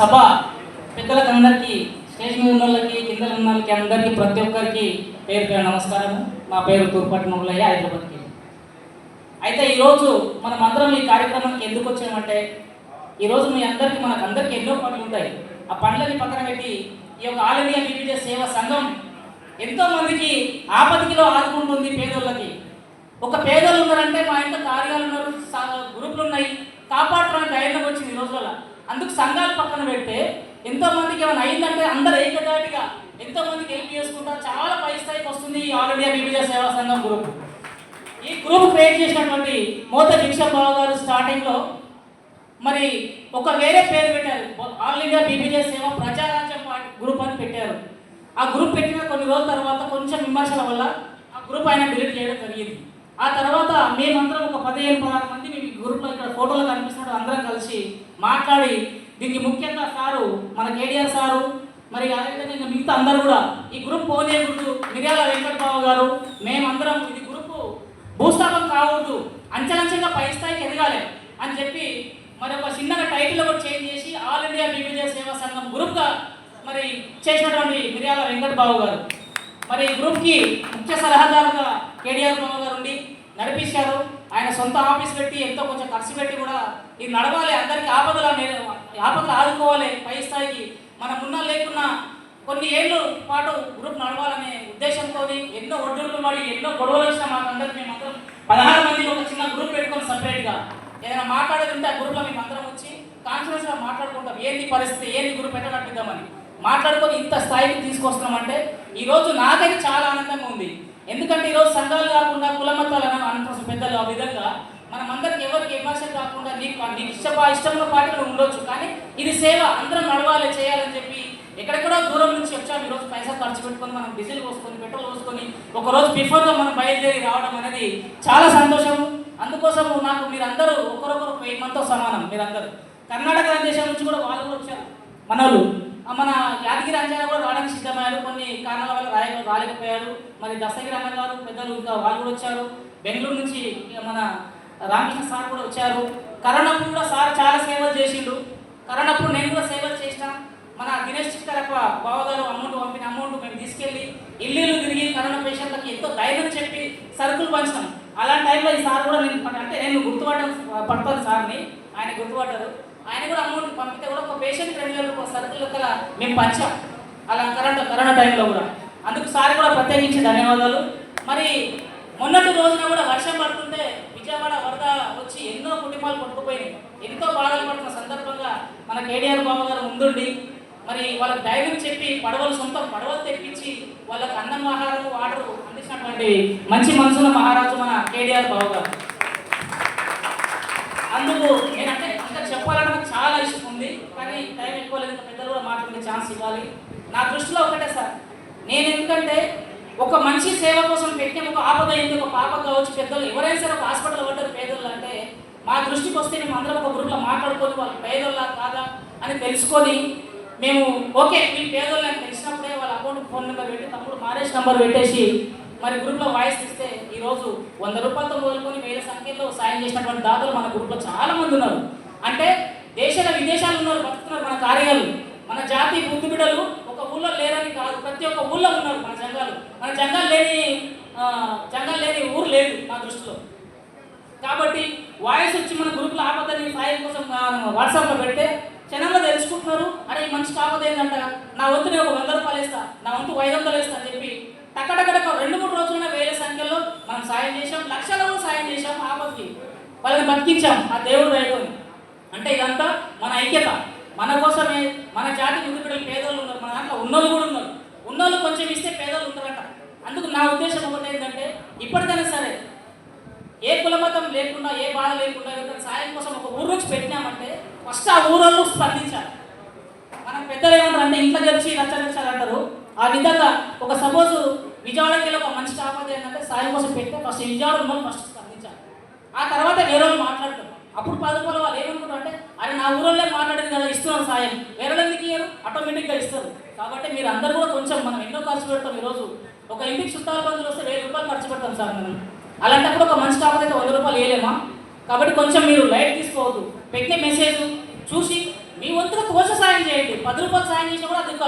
సభ పెద్దలకు అందరికీ స్టేజ్ మీద ఉన్న వాళ్ళకి కింద ఉన్న వాళ్ళకి అందరికీ ప్రతి ఒక్కరికి పేరు పేరు నమస్కారం నా పేరు తూర్పటి మొగలయ్య హైదరాబాద్కి అయితే ఈరోజు మనం అందరం ఈ కార్యక్రమానికి ఎందుకు వచ్చామంటే ఈరోజు మీ అందరికీ మనకు అందరికీ ఎన్నో పనులు ఉంటాయి. ఆ పనులని పక్కన పెట్టి ఈ యొక్క ఆల్ ఇండియా వివిధ సేవా సంఘం ఎంతోమందికి ఆపదికిలో ఆదుకుంటుంది పేదోళ్ళకి. ఒక పేదోళ్ళు ఉన్నారంటే మా ఇంట్లో కార్యాలు ఉన్నారు గ్రూపులు ఉన్నాయి. కాపాడడానికి ధైర్యం వచ్చింది ఈ రోజులలో. అందుకు సంఘాలు పక్కన పెడితే ఎంతోమందికి ఏమైనా అయిందంటే అందరు ఏకదాటిగా ఎంతోమందికి హెల్ప్ చేసుకుంటా చాలా పై స్థాయికి వస్తుంది ఈ ఆల్ ఇండియా విభజన సేవా సంఘం గ్రూప్ ఈ గ్రూప్ క్రియేట్ చేసినటువంటి మోత దీక్షాబాబు గారు స్టార్టింగ్లో మరి ఒక వేరే పేరు పెట్టారు. ఆల్ ఇండియా బీబీజే సేవ ప్రజారాజ్యం పార్టీ గ్రూప్ అని పెట్టారు. ఆ గ్రూప్ పెట్టిన కొన్ని రోజుల తర్వాత కొంచెం విమర్శల వల్ల ఆ గ్రూప్ ఆయన డిలీట్ చేయడం జరిగింది. ఆ తర్వాత మేమందరం ఒక పదిహేను పదహారు మంది గ్రూప్లో ఇక్కడ ఫోటోలు కనిపిస్తున్నాడు అందరం కలిసి మాట్లాడి దీనికి ముఖ్యంగా సారు మన కేటీఆర్ సారు మరి అదేవిధంగా ఇంకా మిగతా అందరూ కూడా ఈ గ్రూప్ పోనీయకూడదు మిర్యాల వెంకటబాబు గారు మేమందరం ఇది గ్రూపు భూస్థాపం కావద్దు అంచెలంచెగా పై స్థాయికి ఎదగాలి అని చెప్పి మరి ఒక చిన్నగా టైటిల్ కూడా చేంజ్ చేసి ఆల్ ఇండియా వివిధ సేవా సంఘం గ్రూప్గా మరి చేసినటువంటి మిర్యాల వెంకట బాబు గారు. మరి ఈ గ్రూప్కి ముఖ్య సలహాదారుగా కేటీఆర్ బాబు గారు నడిపించారు. ఆయన సొంత ఆఫీస్ పెట్టి ఎంతో కొంచెం ఖర్చు పెట్టి కూడా ఇది నడవాలి. అందరికీ ఆపదల ఆపదలు ఆదుకోవాలి. పై స్థాయికి మన మున్న లేకున్నా కొన్ని ఏళ్ళు పాటు గ్రూప్ నడవాలనే ఉద్దేశంతో ఎన్నో ఒడ్డులు మరి ఎన్నో గొడవలు వచ్చిన మాకు అందరికి మేము అందరం పదహారు మంది ఒక చిన్న గ్రూప్ పెట్టుకొని సపరేట్గా ఏదైనా మాట్లాడేది ఆ గ్రూప్లో మేము అందరం వచ్చి కాన్ఫిడెన్స్గా మాట్లాడుకుంటాం. ఏంది పరిస్థితి? ఏంది గ్రూప్ ఎట్లా నడిపిద్దామని? మాట్లాడుకొని ఇంత స్థాయికి తీసుకొస్తున్నామంటే ఈరోజు నాకైతే చాలా ఆనందంగా ఉంది. ఎందుకంటే ఈరోజు సంఘాలు కాకుండా కుల అనంతరం పెద్దలు ఆ విధంగా మనం అందరికి ఎవరికి విమర్శ కాకుండా నీకు నీకు ఇష్ట ఇష్టమైన పార్టీలు ఉండొచ్చు. కానీ ఇది సేవ అందరం నడవాలి చేయాలని చెప్పి ఎక్కడెక్కడో దూరం నుంచి వచ్చాము. ఈరోజు పైసలు ఖర్చు పెట్టుకొని మనం డీజిల్ పోసుకొని పెట్రోల్ పోసుకొని ఒక రోజు బిఫోర్గా మనం బయలుదేరి రావడం అనేది చాలా సంతోషం. అందుకోసం నాకు మీరందరూ ఒకరొకరు వెయ్యి మందితో సమానం మీరందరూ. కర్ణాటక దేశం నుంచి కూడా వాళ్ళు కూడా వచ్చారు. మనలు మన యాదగిరి అంజన కూడా సిద్ధమయ్యారు. కొన్ని కారణాల వల్ల రాయ రాలేకపోయారు. మరి దశగిరి అన్న గారు పెద్దలు ఇంకా వాళ్ళు కూడా వచ్చారు. బెంగళూరు నుంచి ఇక మన రామకృష్ణ సార్ కూడా వచ్చారు. కరోనాప్పుడు కూడా సార్ చాలా సేవలు చేసిండు. కరోనాప్పుడు నేను కూడా సేవలు చేసిన. మన దినేష్ చిత్తరప్ప బావగారు అమౌంట్ పంపిన అమౌంట్ మేము తీసుకెళ్ళి ఇల్లు తిరిగి కరోనా పేషెంట్లకి ఎంతో ధైర్యం చెప్పి సరుకులు పంచాం అలాంటి టైంలో ఈ సార్ కూడా నేను అంటే నేను గుర్తుపట్టడం పడతాను సార్ని. ఆయన గుర్తుపట్టారు. ఆయన కూడా అమౌంట్ పంపితే కూడా ఒక పేషెంట్ రెండు వేల సరుకులు మేము పంచాం. అలా కరోనా కరోనా టైంలో కూడా. అందుకు సార్ కూడా ప్రత్యేకించి ధన్యవాదాలు. మరి మొన్నటి రోజున కూడా వర్షం పడుతుంటే విజయవాడ వరద వచ్చి ఎన్నో కుటుంబాలు కొట్టుకుపోయినాయి. ఎంతో బాధలు పడుతున్న సందర్భంగా మన కేటీఆర్ బాబు గారు ముందుండి మరి వాళ్ళకి ధైర్యం చెప్పి పడవలు సొంత పడవలు తెప్పించి వాళ్ళకి అన్నం ఆహారం వాటర్ అందించినటువంటి మంచి మనసున్న మహారాజు మన కేటీఆర్ బాబు గారు. అందుకు నేనంటే ఇంకా చెప్పాలంటే నాకు చాలా ఇష్టం ఉంది కానీ టైం ఎక్కువ లేదు పెద్దలు కూడా మాట్లాడే ఛాన్స్ ఇవ్వాలి. నా దృష్టిలో ఒకటే సార్. నేను ఎందుకంటే ఒక మంచి సేవ కోసం పెట్టిన ఒక ఆపద అయింది ఒక పాప కావచ్చు పెద్దలు ఎవరైనా సరే ఒక హాస్పిటల్ పడ్డారు పేదలు అంటే మా దృష్టికి వస్తే మేము అందరం ఒక గ్రూప్లో మాట్లాడుకొని వాళ్ళు పేదోళ్ళ కాదా అని తెలుసుకొని మేము ఓకే మీ పేదోళ్ళు అని తెలిసినప్పుడే వాళ్ళ అకౌంట్ ఫోన్ నెంబర్ పెట్టి తమ్ముడు మారేజ్ నెంబర్ పెట్టేసి మరి గ్రూప్లో వాయిస్ ఇస్తే ఈరోజు వంద రూపాయలతో మొదలుకొని వేల సంఖ్యలో సాయం చేసినటువంటి దాతలు మన గ్రూప్లో చాలా మంది ఉన్నారు. అంటే దేశాల విదేశాలు ఉన్నారు బతుకుతున్నారు మన కార్యాలు. మన జాతి బుద్ధి బిడ్డలు ఊళ్ళో లేరని కాదు ప్రతి ఒక్క ఊళ్ళో ఉన్నారు మన జంగాలు. మన జంగాలు లేని జంగాలు లేని ఊరు లేదు మా దృష్టిలో. కాబట్టి వాయిస్ వచ్చి మన గ్రూప్లో ఆపదని సాయం కోసం వాట్సాప్లో పెడితే క్షణంలో తెలుసుకుంటున్నారు. అరే ఈ మనిషి ఆపద ఏంటంట నా వంతు నేను ఒక వంద రూపాయలు వేస్తా నా వంతు ఐదు వందలు వేస్తా అని చెప్పి టక్కడక్కడక్క రెండు మూడు రోజులైనా వేల సంఖ్యలో మనం సాయం చేశాం లక్షలలో సాయం చేశాం ఆపదకి వాళ్ళని బతికించాం ఆ దేవుడు రైతుని అంటే ఇదంతా మన ఐక్యత. మన కోసమే మన జాతి ముందు బిడ్డలు పేదోళ్ళు ఉన్నారు మన దాంట్లో ఉన్నోళ్ళు కూడా ఉన్నారు. ఉన్నోళ్ళు కొంచెం ఇస్తే పేదోళ్ళు ఉంటారట. అందుకు నా ఉద్దేశం ఒకటి ఏంటంటే ఇప్పటికైనా సరే ఏ కులమతం లేకుండా ఏ బాధ లేకుండా సాయం కోసం ఒక ఊరు నుంచి పెట్టినామంటే ఫస్ట్ ఆ ఊరోళ్ళు స్పందించాలి. మనం పెద్దలు ఏమంటారు అంటే ఇంట్లో గెలిచి లక్ష లక్షలు అంటారు. ఆ విధంగా ఒక సపోజ్ విజయవాడకి వెళ్ళి ఒక మంచి ఆపద ఏంటంటే సాయం కోసం పెడితే ఫస్ట్ విజయవాడ ఫస్ట్ స్పందించాలి. ఆ తర్వాత వేరే వాళ్ళు మాట్లాడతారు. అప్పుడు పది వాళ్ళు ఏమనుకుంటారు అంటే నా ఊరోళ్ళే మాట్లాడింది కదా ఇస్తున్నాం సాయం. వేరే ఎందుకు ఇయ్యరు? ఆటోమేటిక్గా ఇస్తారు. కాబట్టి మీరు అందరూ కూడా కొంచెం మనం ఎన్నో ఖర్చు పెడతాం ఈరోజు. ఒక ఇంటికి చుట్టాల బంధువులు వస్తే వెయ్యి రూపాయలు ఖర్చు పెడతాం సార్ మనం. అలాంటప్పుడు ఒక మంచి కాకపోతే వంద రూపాయలు వేయలేమా కాబట్టి కొంచెం మీరు లైట్ తీసుకోవద్దు. పెట్టే మెసేజ్ చూసి మీ వంతుగా తోచ సాయం చేయండి. పది రూపాయలు సాయం చేసినా కూడా అది ఒక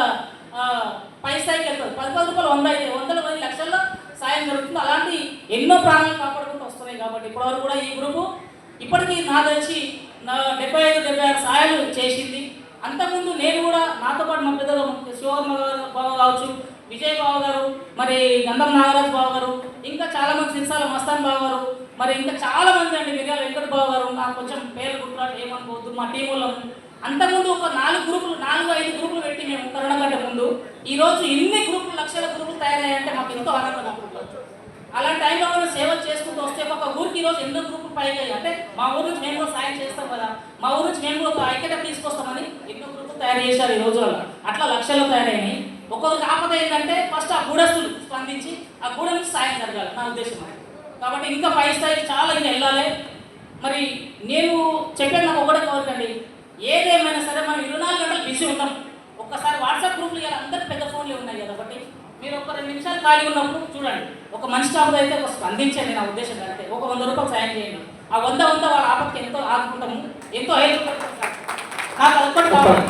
పై స్థాయికి వెళ్తుంది. పది పది రూపాయలు వంద అయితే వందల పది లక్షల్లో సాయం జరుగుతుంది. అలాంటి ఎన్నో ప్రాణాలు కాపాడుకుంటూ వస్తున్నాయి కాబట్టి ఇప్పటివరకు కూడా ఈ గ్రూపు ఇప్పటికీ నా తెలిసి నా డెబ్బై ఐదు డెబ్బై ఆరు సాయాలు చేసింది. అంతకుముందు నేను కూడా నాతో పాటు మా పెద్దలు శివవర్మ గారు బాబు కావచ్చు విజయ్ బాబు గారు మరి గంధం నాగరాజ్ బాబు గారు ఇంకా చాలామంది సిరిసాల మస్తాన్ బాబు గారు మరి ఇంకా చాలామంది అండి మిర్యాల వెంకట బాబు గారు నాకు కొంచెం పేర్లు గుర్తురాటు ఏమనుకోవద్దు మా టీములో అంతకుముందు ఒక నాలుగు గ్రూపులు నాలుగు ఐదు గ్రూపులు పెట్టి మేము కరోనా కంటే ముందు ఈరోజు ఇన్ని గ్రూపులు లక్షల గ్రూపులు తయారయ్యాయంటే మాకు ఎంతో ఆనందం. అనుకుంటుంది అలాంటి టైంలో మనం సేవ చేసుకుంటూ వస్తే ఒక ఊరికి ఈరోజు ఎన్నో గ్రూపులు పైగా అంటే మా ఊరు నుంచి మేము కూడా సాయం చేస్తాం కదా. మా ఊరు నుంచి మేము కూడా ఐక్యత తీసుకొస్తామని ఎన్నో గ్రూపులు తయారు చేశారు ఈ రోజు అట్లా లక్షల్లో తయారైనాయి. ఒక్కొక్కరికి ఆపద ఏంటంటే ఫస్ట్ ఆ గూడస్తులు స్పందించి ఆ గూడ నుంచి సాయం జరగాలి నా ఉద్దేశం కాబట్టి ఇంకా పై స్థాయికి చాలా ఇంకా వెళ్ళాలి. మరి నేను చెప్పేది నాకు ఒకటే కోరికండి ఏదేమైనా సరే మనం ఇరవై నాలుగు గంటలు బిజీ ఉంటాం. ఒక్కసారి వాట్సాప్ గ్రూప్లు ఇలా పెద్ద ఫోన్లు ఉన్నాయి కాబట్టి మీరు ఒక రెండు నిమిషాలు ఖాళీ ఉన్నప్పుడు చూడండి. ఒక మనిషి జాబ్ అయితే ఒక స్పందించండి నా ఉద్దేశం అంటే ఒక వంద రూపాయలు సాయం చేయండి. ఆ వంద వంద వాళ్ళ ఆపదకి ఎంతో ఆదుకుంటాము. ఎంతో ఐదు నాకు అదొక్కటి కావాలి.